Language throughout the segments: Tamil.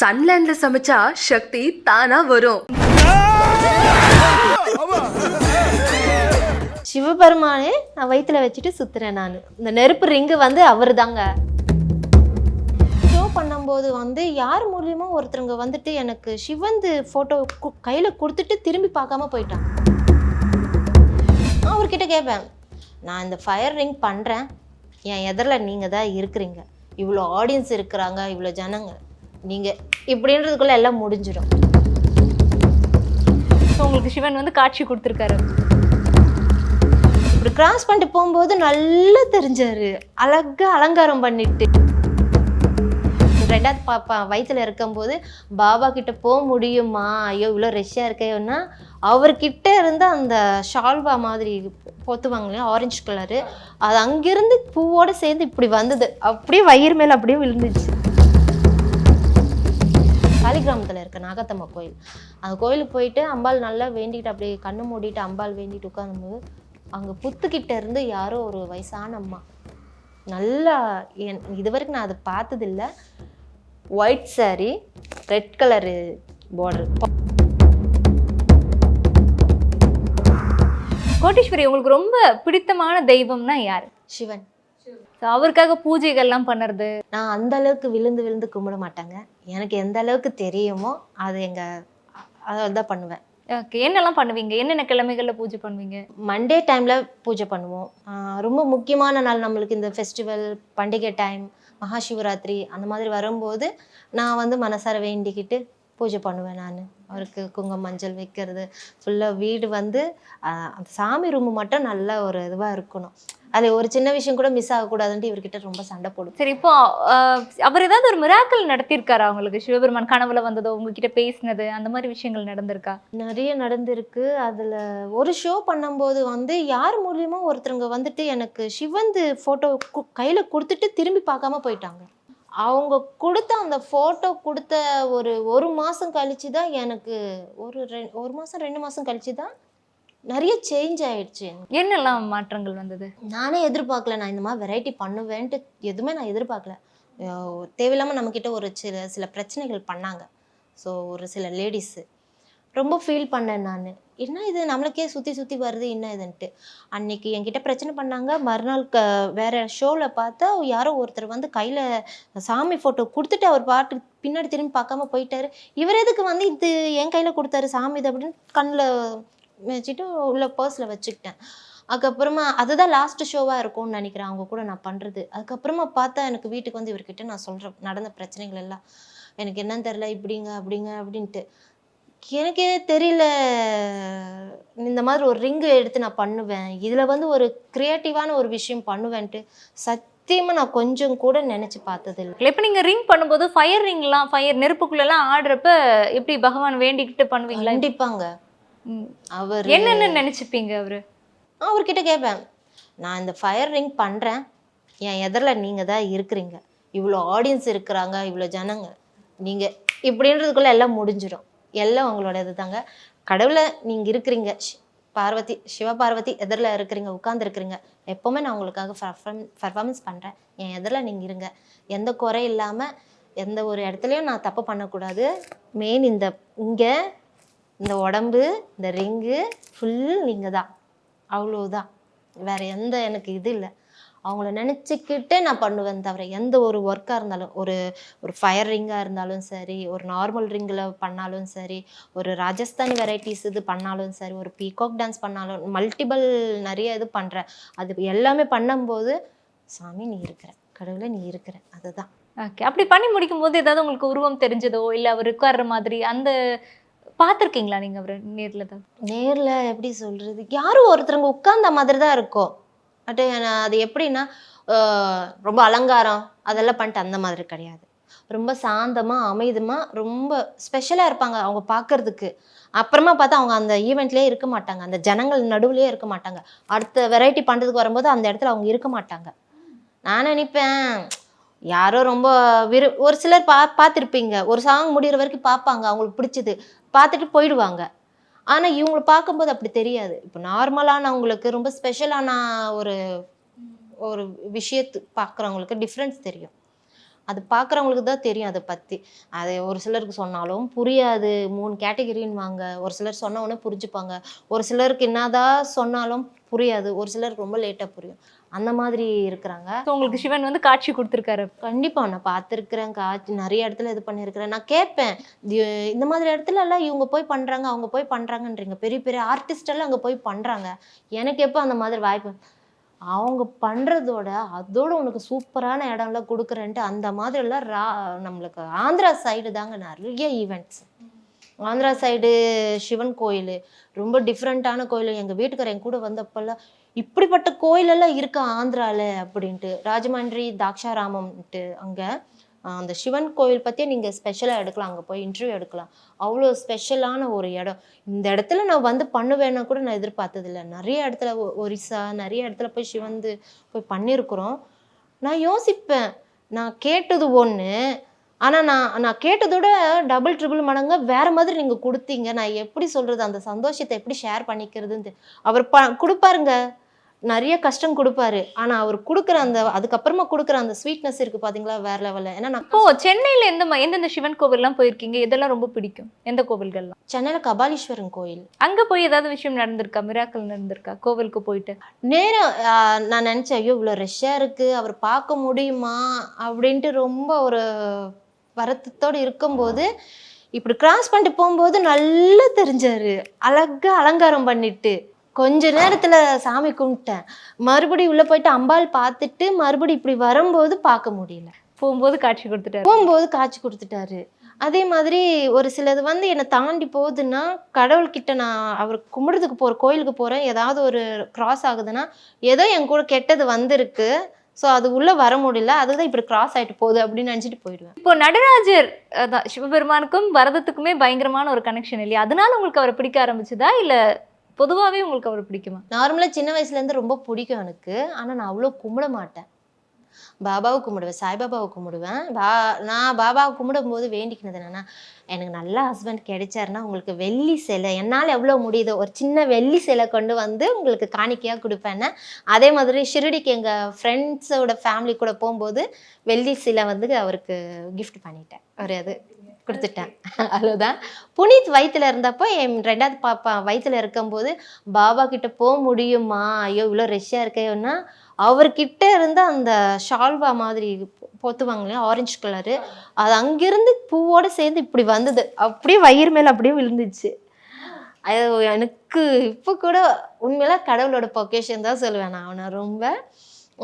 சன்லேண்ட்ல சமைச்சா சக்தி தானா வரும். சிவபெருமானே நான் வயிற்றுல வச்சுட்டு சுத்துறேன் நான். இந்த நெருப்பு ரிங்கு வந்து அவர் தாங்க ஷோ பண்ணும்போது வந்து யார் மூலியமா ஒருத்தருங்க வந்துட்டு எனக்கு சிவந்து ஃபோட்டோ கையில் கொடுத்துட்டு திரும்பி பார்க்காம போயிட்டான். அவர்கிட்ட கேட்பேன் நான் இந்த ஃபயர் ரிங் பண்ணுறேன் என் எதிரில் நீங்கள் தான் இருக்கிறீங்க. இவ்வளோ ஆடியன்ஸ் இருக்கிறாங்க இவ்வளோ ஜனங்கள் நீங்கள் இப்படின்றதுக்குள்ளே எல்லாம் முடிஞ்சிடும் ஸோ உங்களுக்கு சிவன் வந்து காட்சி கொடுத்துருக்காரு. இப்படி கிராஸ் பண்ணிட்டு போகும்போது நல்லா தெரிஞ்சாரு. அழகா அலங்காரம் பண்ணிட்டு. ரெண்டாவது பாப்பா வயித்துல இருக்கும்போது பாபா கிட்ட போக முடியுமா? ஐயோ இவ்வளோ ரெஷ்ஷாக இருக்கேன்னா அவர்கிட்ட இருந்து அந்த ஷால்வா மாதிரி பொத்துவாங்க இல்லையா ஆரஞ்சு கலரு அது அங்கிருந்து பூவோட சேர்ந்து இப்படி வந்தது. அப்படியே வயிறு மேல அப்படியே விழுந்துச்சு. சாலிகிராமத்தில் இருக்க நாகத்தம்மா கோயில். அந்த கோயிலுக்கு போயிட்டு அம்பாள் நல்லா வேண்டிட்டு அப்படியே கண்ணு மூடிட்டு அம்பாள் வேண்டிட்டு உட்காரும்போது அங்கே புத்துக்கிட்ட இருந்து யாரோ ஒரு வயசான அம்மா. நல்லா என் இது வரைக்கும் நான் அதை பார்த்ததில்ல. White saree red colour border Koteeswari உங்களுக்கு ரொம்ப பிடித்தமான தெய்வம்னா யார்? சிவன். ஸோ அவருக்காக பூஜைகள்லாம் பண்ணுறது? நான் அந்த அளவுக்கு விழுந்து விழுந்து கும்பிட மாட்டாங்க. எனக்கு எந்த அளவுக்கு தெரியுமோ அது எங்கள் அதை தான் பண்ணுவேன். ஓகே என்னெல்லாம் பண்ணுவீங்க? என்னென்ன கிழமைகளில் பூஜை பண்ணுவீங்க? மண்டே டைமில் பூஜை பண்ணுவோம். ரொம்ப முக்கியமான நாள் நம்மளுக்கு இந்த ஃபெஸ்டிவல் பண்டிகை டைம் மகா சிவராத்திரி அந்த மாதிரி வரும்போது நான் வந்து மனசார வேண்டிக்கிட்டு பூஜை பண்ணுவேன் நான். அவருக்கு குங்குமம் மஞ்சள் வைக்கிறது. ஃபுல்லாக வீடு வந்து அந்த சாமி ரூம் மட்டும் நல்ல ஒரு இதுவாக இருக்கணும். அது ஒரு சின்ன விஷயம் கூட மிஸ் ஆகக்கூடாதுன்ட்டு இவர்கிட்ட ரொம்ப சண்டை போடும் சரி இப்போ அவர் ஏதாவது ஒரு மிராக்கல் நடத்தியிருக்காரா உங்களுக்கு? சிவபெருமான் கனவுல வந்ததோ உங்ககிட்ட பேசினது அந்த மாதிரி விஷயங்கள் நடந்திருக்கா? நிறைய நடந்திருக்கு. அதில் ஒரு ஷோ பண்ணும்போது வந்து யார் மூலியமா ஒருத்தருங்க வந்துட்டு எனக்கு சிவந்து ஃபோட்டோ கையில் கொடுத்துட்டு திரும்பி பார்க்காம போயிட்டாங்க. அவங்க கொடுத்த அந்த ஃபோட்டோ கொடுத்த ஒரு ஒரு மாதம் கழிச்சு தான் எனக்கு ஒரு ரெ ஒரு மாதம் ரெண்டு மாதம் கழிச்சு தான் நிறைய சேஞ்ச் ஆயிடுச்சு. என்னெல்லாம் மாற்றங்கள் வந்தது? நானே எதிர்பார்க்கல நான் இந்த மாதிரி வெரைட்டி பண்ணுவேன்ட்டு எதுவுமே நான் எதிர்பார்க்கல. தேவையில்லாமல் நம்மக்கிட்ட ஒரு சில சில பிரச்சனைகள் பண்ணாங்க. ஸோ ஒரு சில லேடிஸு ரொம்ப ஃபீல் பண்ணேன் நான். என்ன இது? நம்மளுக்கே சுற்றி சுற்றி வருது. என்ன இதுன்ட்டு. அன்னைக்கு என்கிட்ட பிரச்சனை பண்ணாங்க. மறுநாள் க வேற ஷோவில் பார்த்தா யாரோ ஒருத்தர் வந்து கையில் சாமி ஃபோட்டோ கொடுத்துட்டு அவர் பாட்டு பின்னாடி திரும்பி பார்க்காம போயிட்டாரு. இவர் எதுக்கு வந்து இது என் கையில் கொடுத்தாரு சாமி இது அப்படின்னு கண்ணில் வச்சுட்டு உள்ள பர்ஸில் வச்சுக்கிட்டேன். அதுக்கப்புறமா அதுதான் லாஸ்ட் ஷோவாக இருக்கும்னு நினைக்கிறேன். அவங்க கூட நான் பண்ணுறது அதுக்கப்புறமா பார்த்தா எனக்கு வீட்டுக்கு வந்து இவர்கிட்ட நான் சொல்கிறேன் நடந்த பிரச்சனைகள் எல்லாம். எனக்கு என்னன்னு தெரில இப்படிங்க அப்படிங்க அப்படின்ட்டு. எனக்கே தெரியல. இந்த மாதிரி ஒரு ரிங்கு எடுத்து நான் பண்ணுவேன். இதில் வந்து ஒரு க்ரியேட்டிவான ஒரு விஷயம் பண்ணுவேன்ட்டு சத்தியமாக நான் கொஞ்சம் கூட நினச்சி பார்த்ததில்லை. இப்போ நீங்க ரிங் பண்ணும்போது ஃபயர் ரிங்லாம் ஃபயர் நெருப்புக்குள்ளெல்லாம் ஆடுறப்ப எப்படி பகவான் வேண்டிக்கிட்டு பண்ணுவீங்களா? கண்டிப்பாங்க. அவர் என்னென்ன நினைச்சுப்பீங்க அவரு? அவர்கிட்ட கேட்பேன் நான் இந்த ஃபயர் ரிங் பண்ணுறேன் என் எதிரில் நீங்கள் தான் இருக்கிறீங்க. இவ்வளோ ஆடியன்ஸ் இருக்கிறாங்க இவ்வளோ ஜனங்க. நீங்கள் இப்படின்றதுக்குள்ளே எல்லாம் முடிஞ்சிடும் எல்லாம் உங்களோட இது தாங்க கடவுளை நீங்கள் இருக்கிறீங்க. ஷி- பார்வதி சிவபார்வதி எதிரில் இருக்கிறீங்க உட்காந்துருக்கிறீங்க எப்போவுமே நான் உங்களுக்காக பர்ஃபார்ம் பர்ஃபார்மன்ஸ் பண்ணுறேன் என் எதிரில் நீங்கள் இருங்க. எந்த குறை இல்லாமல் எந்த ஒரு இடத்துலையும் நான் தப்பு பண்ணக்கூடாது. மெயின் இந்த இங்கே இந்த உடம்பு இந்த ரிங்கு ஃபுல் நீங்கள் தான் அவ்வளோதான் வேற எந்த எனக்கு இது இல்லை. அவங்கள நினச்சிக்கிட்டே நான் பண்ணுவேன் தவிர எந்த ஒரு ஒர்க்காக இருந்தாலும் ஒரு ஒரு ஃபயர் ரிங்காக இருந்தாலும் சரி ஒரு நார்மல் ரிங்கில் பண்ணாலும் சரி ஒரு ராஜஸ்தானி வெரைட்டிஸ் இது பண்ணாலும் சரி ஒரு பீகாக் டான்ஸ் பண்ணாலும் மல்டிபிள் நிறைய இது பண்ணுறேன் அது எல்லாமே பண்ணும்போது சாமி நீ இருக்கிற கடவுளை நீ இருக்கிற அதுதான். ஓகே அப்படி பண்ணி முடிக்கும் போது ஏதாவது உங்களுக்கு உருவம் தெரிஞ்சதோ இல்ல அவர் உட்கார்ற மாதிரி அந்த பார்த்துருக்கீங்களா நீங்க அவரை நேர்ல தான் நேரில் எப்படி சொல்கிறது யாரும் ஒருத்தருங்க உட்கார்ந்த மாதிரி தான் இருக்கும். பட் அது எப்படின்னா ரொம்ப அலங்காரம் அதெல்லாம் பண்ணிட்டு அந்த மாதிரி கிடையாது. ரொம்ப சாந்தமாக அமைதமாக ரொம்ப ஸ்பெஷலாக இருப்பாங்க அவங்க பார்க்கறதுக்கு அப்புறமா பார்த்தா அவங்க அந்த ஈவெண்ட்லேயே இருக்க மாட்டாங்க. அந்த ஜனங்கள் நடுவுலேயே இருக்க மாட்டாங்க. அடுத்த வெரைட்டி பண்ணுறதுக்கு வரும்போது அந்த இடத்துல அவங்க இருக்க மாட்டாங்க. நான் நினைப்பேன் யாரோ ரொம்ப விரு ஒரு சிலர் பா பார்த்துருப்பீங்க. ஒரு சாங் முடிகிற வரைக்கும் பார்ப்பாங்க. அவங்களுக்கு பிடிச்சது. பார்த்துட்டு போயிடுவாங்க. ஆனால் இவங்களை பார்க்கும்போது அப்படி தெரியாது. இப்போ நார்மலானவங்களுக்கு ரொம்ப ஸ்பெஷலான ஒரு ஒரு விஷயத்து பார்க்குறவங்களுக்கு டிஃப்ரென்ஸ் தெரியும். அது பார்க்குறவங்களுக்கு தான் தெரியும் அதை பற்றி அது ஒரு சிலருக்கு சொன்னாலும் புரியாது. மூணு கேட்டகிரின்னு வாங்க. ஒரு சிலர் சொன்ன உடனே புரிஞ்சுப்பாங்க. ஒரு சிலருக்கு என்னதான் சொன்னாலும் புரியாது. ஒரு சிலருக்கு ரொம்ப லேட்டாக புரியும். அந்த மாதிரி இருக்கிறாங்க. So, உங்களுக்கு சிவன் வந்து காட்சி கொடுத்துருக்காரு. கண்டிப்பா. நான் பார்த்துருக்கிறேன். காட்சி நிறைய இடத்துல இது பண்ணியிருக்கிறேன். நான் கேட்பேன். இந்த மாதிரி இடத்துல எல்லாம் இவங்க போய் பண்றாங்க அவங்க போய் பண்றாங்கன்றீங்க. பெரிய பெரிய ஆர்டிஸ்ட் எல்லாம் அங்க போய் பண்றாங்க. எனக்கு எப்போ அந்த மாதிரி வாய்ப்பு அவங்க பண்ணுறதோட அதோட உனக்கு சூப்பரான இடம்லாம் கொடுக்குறேன்ட்டு அந்த மாதிரிலாம் ரா நம்மளுக்கு ஆந்திரா சைடு தாங்க நிறைய ஈவெண்ட்ஸ் ஆந்திரா சைடு சிவன் கோயில் ரொம்ப டிஃப்ரெண்ட்டான கோயில். எங்கள் வீட்டுக்காரர் என் கூட வந்தப்பெல்லாம் இப்படிப்பட்ட கோயிலெல்லாம் இருக்கா ஆந்திராவில் அப்படின்ட்டு. ராஜமன்றி தாக்ஷாராமம்ட்டு அங்கே. அந்த சிவன் கோயில் பற்றியே நீங்கள் ஸ்பெஷலாக எடுக்கலாம் அங்கே போய் இன்டர்வியூ எடுக்கலாம். அவ்வளோ ஸ்பெஷலான ஒரு இடம். இந்த இடத்துல நான் வந்து பண்ணுவேன்னு கூட நான் எதிர்பார்த்ததில்ல. நிறைய இடத்துல ஒ- ஒரிசா நிறைய இடத்துல போய் சிவந்து போய் பண்ணியிருக்கிறோம் நான் யோசிப்பேன். நான் கேட்டது ஒன்று ஆனால் நான் நான் கேட்டதோட டபுள் ட்ரிபிள் மடங்கு வேறு மாதிரி நீங்கள் கொடுத்தீங்க. நான் எப்படி சொல்கிறது அந்த சந்தோஷத்தை எப்படி ஷேர் பண்ணிக்கிறதுன்னு அவர் ப கொடுப்பாருங்க. நிறைய கஷ்டம் கொடுப்பாரு. ஆனால் அவர் கொடுக்குற அந்த அதுக்கப்புறமா கொடுக்குற அந்த ஸ்வீட்னஸ் இருக்குது பார்த்தீங்களா வேற லெவலில் ஏன்னா நான் இப்போ சென்னையில எந்த எந்தெந்த சிவன் கோவில்லாம் போயிருக்கீங்க? இதெல்லாம் ரொம்ப பிடிக்கும்? எந்த கோவில்கள்லாம்? சென்னையில் கபாலீஸ்வரன் கோயில். அங்க போய் ஏதாவது விஷயம் நடந்திருக்கா? மிராக்கல் நடந்திருக்கா? கோவிலுக்கு போயிட்டு? நேரம் நான் நினச்சேன் ஐயோ இவ்வளோ ரஷ்ஷாக இருக்குது அவர் பார்க்க முடியுமா? அப்படின்ட்டு ரொம்ப ஒரு வருத்தத்தோடு இருக்கும்போது இப்படி கிராஸ் பண்ணிட்டு போகும்போது நல்லா தெரிஞ்சாரு. அழகா அலங்காரம் பண்ணிட்டு. கொஞ்ச நேரத்துல சாமி கும்பிட்டேன். மறுபடியும் உள்ள போயிட்டு அம்பாள் பார்த்துட்டு மறுபடியும் இப்படி வரும்போது பார்க்க முடியல. போகும்போது காட்சி கொடுத்துட்டாரு. போகும்போது காட்சி கொடுத்துட்டாரு. அதே மாதிரி ஒரு சிலது வந்து என்னை தாண்டி போகுதுன்னா கடவுள்கிட்ட நான் அவர் கும்பிடுறதுக்கு போகிற கோயிலுக்கு போகிறேன் ஏதாவது ஒரு கிராஸ் ஆகுதுன்னா ஏதோ என் கூட கெட்டது வந்திருக்கு. ஸோ அது உள்ளே வர முடியல. அதுதான் இப்படி கிராஸ் ஆகிட்டு போகுது அப்படின்னு நினச்சிட்டு போயிடுவேன். இப்போ நடராஜர் அதான் சிவபெருமானுக்கும் பரதத்துக்குமே பயங்கரமான ஒரு கனெக்ஷன் இல்லையா? அதனால உங்களுக்கு அவரை பிடிக்க ஆரம்பிச்சதா? இல்ல பொதுவாகவே உங்களுக்கு அவர் பிடிக்குமா? நார்மலாக சின்ன வயசுலேருந்து ரொம்ப பிடிக்கும் எனக்கு. ஆனால் நான் அவ்வளோ கும்பிட மாட்டேன். பாபாவை கும்பிடுவேன் சாய்பாபாவை கும்பிடுவேன். பா நான் பாபாவை கும்பிடும்போது வேண்டிக்கினது என்னன்னா எனக்கு நல்ல ஹஸ்பண்ட் கிடைச்சாருன்னா உங்களுக்கு வெள்ளி சிலை என்னால் எவ்வளோ முடியுதோ ஒரு சின்ன வெள்ளி சிலை கொண்டு வந்து உங்களுக்கு காணிக்கையாக கொடுப்பேன்னு. அதே மாதிரி ஷிரடிக்கு எங்கள் ஃப்ரெண்ட்ஸோட ஃபேமிலி கூட போகும்போது வெள்ளி சிலை வந்து அவருக்கு கிஃப்ட் பண்ணிட்டேன். ஒரு அது கொடுத்துட்டேன். அவ்வளோதான் புனித் வயிற்றுல இருந்தப்போ என் ரெண்டாவது பாப்பா வயிற்றுல இருக்கும்போது பாபா கிட்ட போக முடியுமா? ஐயோ இவ்வளோ ரஷ்ஷாக இருக்கையோன்னா அவர்கிட்ட இருந்து அந்த ஷால்வா மாதிரி போத்துவாங்களே ஆரஞ்சு கலரு அது அங்கிருந்து பூவோடு சேர்ந்து இப்படி வந்தது. அப்படியே வயிறு மேலே அப்படியே விழுந்துச்சு. அது எனக்கு இப்போ கூட உண்மையில கடவுளோட பொக்கேஷன் தான் சொல்லுவேன் நான். அவனை ரொம்ப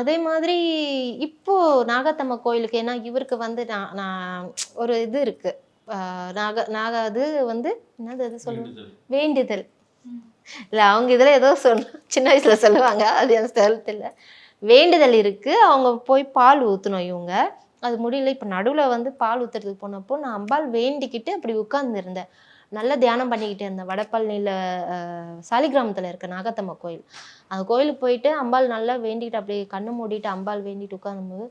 அதே மாதிரி இப்போது நாகத்தம்ம கோயிலுக்கு ஏன்னா இவருக்கு வந்து நான் நான் ஒரு இது இருக்குது நாக நாக அது வந்து என்னது அது சொல்லுவாங்க வேண்டுதல். இல்லை அவங்க இதில் ஏதோ சொன்ன சின்ன வயசுல சொல்லுவாங்க அது எனக்கு தெரியல. வேண்டுதல் இருக்கு அவங்க போய் பால் ஊற்றணும் இவங்க. அது முடியல இப்போ நடுவில் வந்து பால் ஊற்றுறதுக்கு போனப்போ நான் அம்பாள் வேண்டிக்கிட்டு அப்படி உட்கார்ந்துருந்தேன். நல்லா தியானம் பண்ணிக்கிட்டு இருந்தேன். வடபழனியில் சாலிகிராமத்தில் இருக்க நாகத்தம்மா கோயில். அந்த கோயிலுக்கு போயிட்டு அம்பாள் நல்லா வேண்டிக்கிட்டு அப்படியே கண்ணு மூடிட்டு அம்பாள் வேண்டிட்டு உட்காரும்போது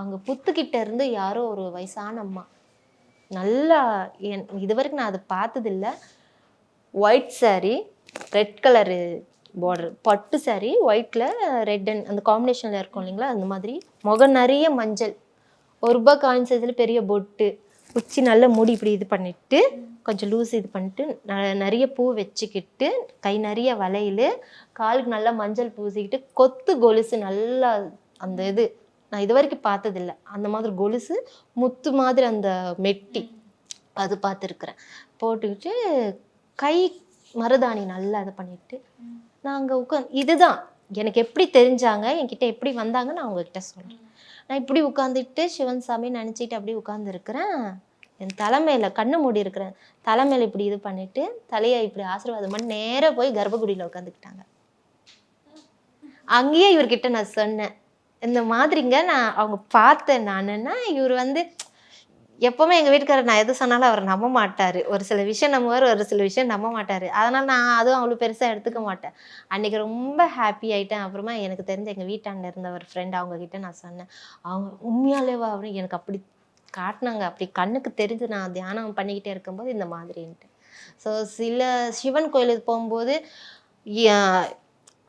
அங்கே புத்துக்கிட்ட இருந்து யாரோ ஒரு வயசான அம்மா. நல்லா என் இது வரைக்கும் நான் அதை பார்த்ததில்ல. White saree red colour border பட்டு saree ஒயிட்டில் ரெட் அண்ட் அந்த காம்பினேஷனில் இருக்கும் இல்லைங்களா அந்த மாதிரி. முகம் நிறைய மஞ்சள். ஒரு ரூபாய் காயின் சைஸில் பெரிய பொட்டு உச்சி நல்ல முடி இப்படி இது பண்ணிட்டு கொஞ்சம் லூஸ் இது பண்ணிட்டு ந- நிறைய பூ வச்சுக்கிட்டு கை நிறைய வளையல் காலுக்கு நல்லா மஞ்சள் பூசிக்கிட்டு கொத்து கொலுசு நல்லா அந்த இது நான் இது வரைக்கும் பார்த்ததில்ல. அந்த மாதிரி கொலுசு முத்து மாதிரி அந்த மெட்டி அது பார்த்துருக்குறேன். போட்டுக்கிட்டு கை மருதாணி நல்லா இது பண்ணிட்டு நான் உட்காந்து இதுதான். எனக்கு எப்படி தெரிஞ்சாங்க என்கிட்ட எப்படி வந்தாங்க நான் உங்ககிட்ட சொல்கிறேன் நான் இப்படி உட்காந்துட்டு சிவன் சாமி நினச்சிட்டு அப்படியே உட்காந்துருக்குறேன் என் தலைமையில் கண்ணு மூடி இருக்கிறேன். தலைமையில் இப்படி இது பண்ணிட்டு தலையை இப்படி ஆசீர்வாதம் பண்ணி நேரா போய் கர்ப்பகுடியில உட்காந்துக்கிட்டாங்க அங்கேயே இவர்கிட்ட நான் சொன்னேன். இந்த மாதிரிங்க நான் அவங்க பார்த்தேன் நானுன்னா இவர் வந்து எப்பவுமே எங்கள் வீட்டுக்காரர் நான் எது சொன்னாலும் அவர் நம்ப மாட்டார். ஒரு சில விஷயம் நம்புவார் ஒரு சில விஷயம் நம்ப மாட்டார். அதனால் நான் அதுவும் அவ்வளோ பெருசாக எடுத்துக்க மாட்டேன். அன்னைக்கு ரொம்ப ஹாப்பி ஆகிட்டேன் அப்புறமா எனக்கு தெரிஞ்ச எங்கள் வீட்டாண்ட இருந்த ஒரு ஃப்ரெண்ட் அவங்க கிட்ட நான் சொன்னேன். அவங்க உண்மையாலேவா அப்படின்னு எனக்கு அப்படி காட்டினாங்க. அப்படி கண்ணுக்கு தெரிஞ்சு நான் தியானம் பண்ணிக்கிட்டே இருக்கும்போது இந்த மாதிரின்ட்டு. ஸோ சில சிவன் கோயிலுக்கு போகும்போது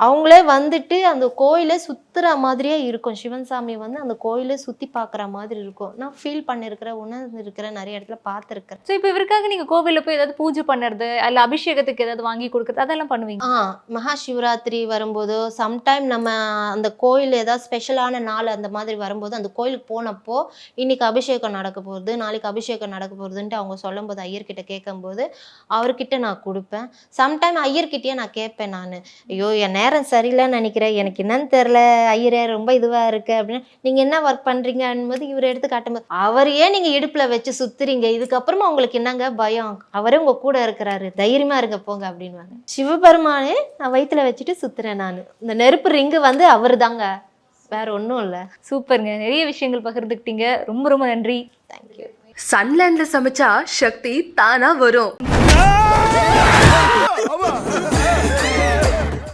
அவங்களே வந்துட்டு அந்த கோயிலை சுத்துற மாதிரியே இருக்கும். சிவன் சாமி வந்து அந்த கோயிலை சுத்தி பார்க்குற மாதிரி இருக்கும். நான் ஃபீல் பண்ணியிருக்கிறேன் உணர்ந்து இருக்கிறேன் நிறைய இடத்துல பார்த்துருக்கேன் ஸோ இப்போ இவருக்காக நீங்க கோவில்ல போய் ஏதாவது பூஜை பண்ணுறது அல்ல அபிஷேகத்துக்கு ஏதாவது வாங்கி கொடுக்குறது அதெல்லாம் பண்ணுவீங்க? ஆ மகா சிவராத்திரி வரும்போது சம்டைம் நம்ம அந்த கோயில் ஏதாவது ஸ்பெஷலான நாள் அந்த மாதிரி வரும்போது அந்த கோயிலுக்கு போனப்போ இன்னைக்கு அபிஷேகம் நடக்க போகுது நாளைக்கு அபிஷேகம் நடக்க போகுதுன்ட்டு அவங்க சொல்லும்போது ஐயர்கிட்ட கேட்கும்போது அவர்கிட்ட நான் கொடுப்பேன். சம்டைம் ஐயர்கிட்டயே நான் கேட்பேன் நான். ஐயோ என் நேரம் சரியில்லைன்னு நினைக்கிறேன். எனக்கு என்னன்னு தெரில ஐயரே ரொம்ப இதுவா இருக்கு அப்படின்னு. நீங்க என்ன ஒர்க் பண்றீங்கன்னு போது இவர் எடுத்து காட்டும்போது அவரையே நீங்க இடுப்புல வச்சு சுத்துறீங்க. இதுக்கப்புறமா உங்களுக்கு என்னங்க பயம்? அவரே உங்க கூட இருக்கிறாரு. தைரியமா இருங்க போங்க அப்படின்வாங்க சிவபெருமானே நான் வயித்துல வச்சுட்டு சுத்துறேன் நான். இந்த நெருப்பு ரிங்கு வந்து அவர் தாங்க வேற ஒன்றும் இல்லை. சூப்பருங்க. நிறைய விஷயங்கள் பகிர்ந்துக்கிட்டீங்க. ரொம்ப ரொம்ப நன்றி. தேங்க்யூ சன்லேண்ட்ல சமைச்சா சக்தி தானா வரும்.